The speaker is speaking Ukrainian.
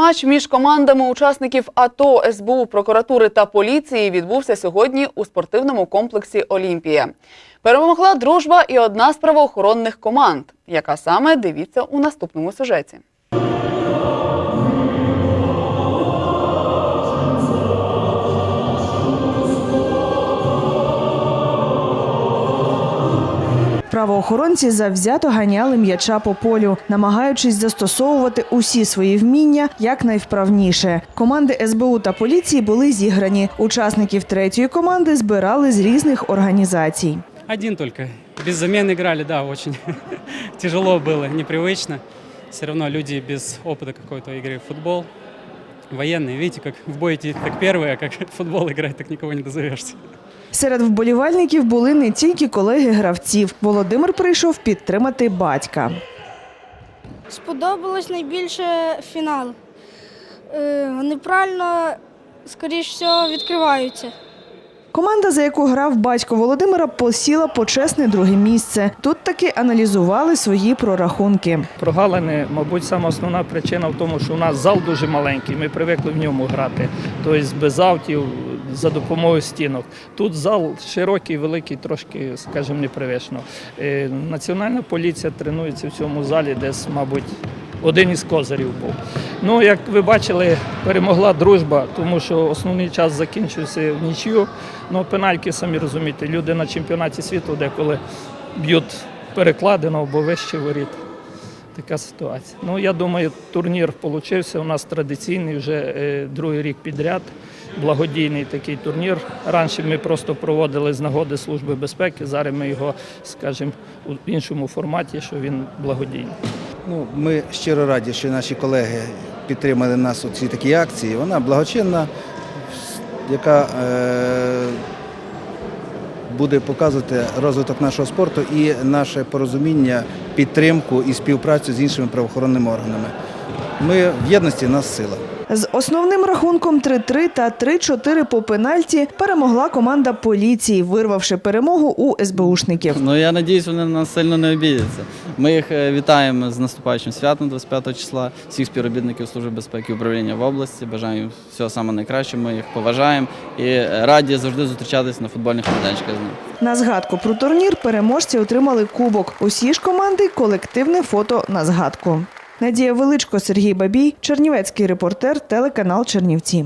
матч між командами учасників АТО, СБУ, прокуратури та поліції відбувся сьогодні у спортивному комплексі Олімпія. Перемогла дружба і одна з правоохоронних команд. Яка саме дивіться у наступному сюжеті. Правоохоронці завзято ганяли м'яча по полю, намагаючись застосовувати усі свої вміння якнайвправніше. Команди СБУ та поліції були зіграні. Учасників третьої команди збирали з різних організацій. Один только. Без замен играли, да, очень тяжело было, непривычно. Все равно люди без опыта какой-то игры в футбол. Военные, видите, как в бой идти так первые, а как в футбол играть, так никого не дозовешься. Серед вболівальників були не тільки колеги гравців. Володимир прийшов підтримати батька. Сподобалось найбільше фінал. Е, Вони правильно, скоріш всього, відкриваються. Команда, за яку грав батько Володимира, посіла почесне друге місце. Тут таки аналізували свої прорахунки. Прогалини, мабуть, сама основна причина в тому, що у нас зал дуже маленький, ми привикли в ньому грати, тобто без автів, за допомогою стінок. Тут зал широкий, великий, трошки, скажімо, непривично. Е, Національна поліція тренується в цьому залі, десь, мабуть, один із козирів був. Ну, як ви бачили, перемогла дружба, тому що основний час закінчився в нічю. Ну, пенальки, самі розумієте, люди на чемпіонаті світу деколи б'ють перекладину або вище воріт. Така ситуація. Ну, я думаю, турнір получився. У нас традиційний вже е, другий рік підряд. Благодійний такий турнір. Раніше ми просто проводили з нагоди Служби безпеки. Зараз ми його, скажімо, у іншому форматі, що він благодійний. Ну, ми щиро раді, що наші колеги підтримали нас у цій такій акції. Вона благочинна, яка е, буде показувати розвиток нашого спорту і наше порозуміння, підтримку і співпрацю з іншими правоохоронними органами. Ми в єдності нас сила. З основним рахунком 3-3 та 3-4 по пенальті перемогла команда поліції, вирвавши перемогу у СБУшників. Ну я надіюсь, вони на нас сильно не обідяться. Ми їх е, вітаємо з наступаючим святом 25 числа. Всіх співробітників Служби безпеки управління в області. Бажаємо їм всього самого найкращого. Ми їх поважаємо і раді завжди зустрічатися на футбольних майданчиках з ними. На згадку про турнір переможці отримали кубок. Усі ж команди колективне фото на згадку. Надія Величко, Сергій Бабій, Чернівецький репортер, телеканал Чернівці.